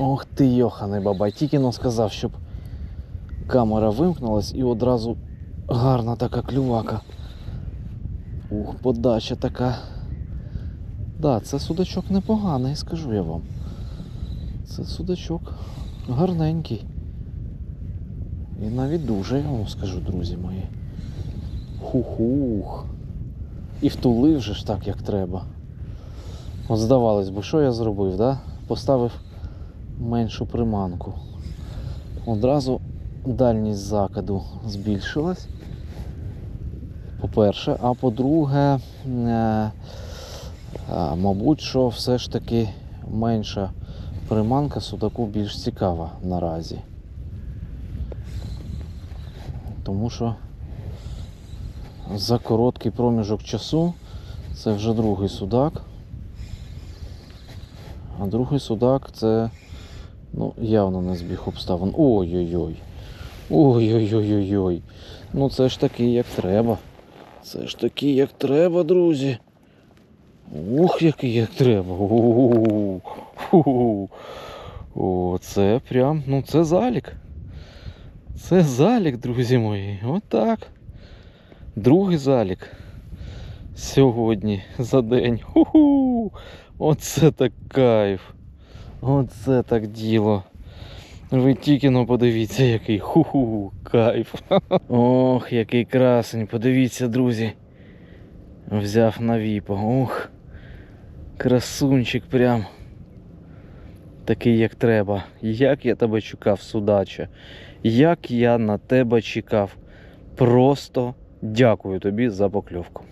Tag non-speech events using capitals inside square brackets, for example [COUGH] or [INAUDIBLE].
Ох ти, йоханий бабай, тільки но сказав, щоб камера вимкнулась і одразу гарна така клювака. Ух, подача така. Да, це судачок непоганий, скажу я вам. Це судачок гарненький. І навіть дуже, я вам скажу, друзі мої. Хух-хух. І втулив же ж так, як треба. От здавалось би, що я зробив, да? Поставив меншу приманку. Одразу дальність закиду збільшилась. По-перше, а по-друге, е, мабуть, що все ж таки менша приманка судаку більш цікава наразі. Тому що за короткий проміжок часу це вже другий судак. А другий судак це ну, явно не збіг обставин. Ой-ой-ой. Ой-ой-ой-ой-ой. Ну це ж таки як треба. Це ж таки як треба, друзі. Ух, який як треба. О, це прям, ну це залік. Це залік, друзі мої. Отак. Другий залік. Сьогодні за день. Оце так кайф. Оце так діло. Ви тільки ну подивіться, який ху-ху, кайф. [LAUGHS] Ох, який красень. Подивіться, друзі. Взяв на віпа. Ох. Красунчик прям. Такий, як треба. Як я тебе чекав, судача. Як я на тебе чекав. Просто дякую тобі за покльовку.